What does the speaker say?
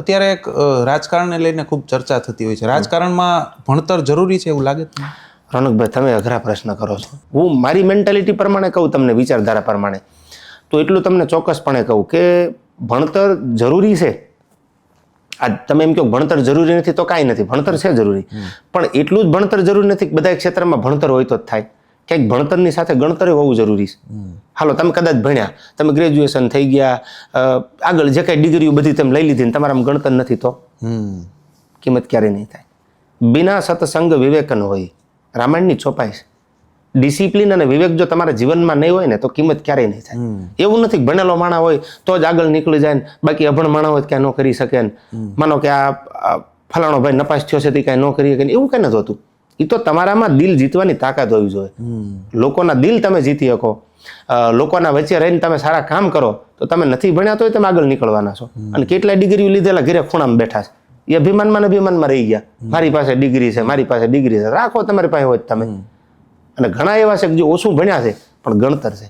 અત્યારે એક રાજકારણને લઈને ખૂબ ચર્ચા થતી હોય છે. રાજકારણમાં ભણતર જરૂરી છે એવું લાગે રોનકભાઈ તમે અઘરા પ્રશ્ન કરો છો. હું મારી મેન્ટાલિટી પ્રમાણે કહું તમને વિચારધારા પ્રમાણે. તો એટલું તમને ચોક્કસપણે કહું કે ભણતર જરૂરી છે. આ તમે એમ કહો ભણતર જરૂરી નથી તો કાંઈ નથી ભણતર છે જરૂરી. પણ એટલું જ ભણતર જરૂરી નથી કે બધા ક્ષેત્રમાં ભણતર હોય તો જ થાય. ક્યાંક ભણતરની સાથે ગણતરે હોવું જરૂરી છે. હાલો તમે કદાચ ભણ્યા તમે ગ્રેજ્યુએશન થઈ ગયા આગળ જે કાંઈ ડિગ્રીઓ બધી તમે લઈ લીધી ને તમારામાં ગણતર નથી તો? કિંમત ક્યારે નહીં થાય. બિના સત્સંગ વિવેકન હોય રામાયણની છોપાઈ છે. ડિસિપ્લિન અને વિવેક જો તમારા જીવનમાં નહીં હોય ને તો કિંમત ક્યારેય નહીં થાય. એવું નથી કે ભણેલો માણા હોય તો જ આગળ નીકળી જાય ને બાકી અભણ માણા હોય ક્યાં ન કરી શકે ને. માનો કે આ આ ફલાણો ભાઈ નપાસ થયો છે તે કાંઈ ન કરી શકે એવું કઈ નથી હોતું. એ તો તમારામાં દિલ જીતવાની તાકાત હોવી જોઈએ. લોકોના દિલ તમે જીતી શકો. લોકોના વચ્ચે રહીને તમે સારા કામ કરો તો તમે નથી ભણ્યા તોય તમે આગળ નીકળવાના છો. અને કેટલાય ડિગ્રીઓ લીધેલા ઘરે ખૂણામાં બેઠા છે. એ અભિમાનમાં અભિમાનમાં રહી ગયા. મારી પાસે ડિગ્રી છે મારી પાસે ડિગ્રી છે. રાખો તમારી પાસે હોય તમે. અને ઘણા એવા છે કે જે ઓછું ભણ્યા છે પણ ગણતર છે.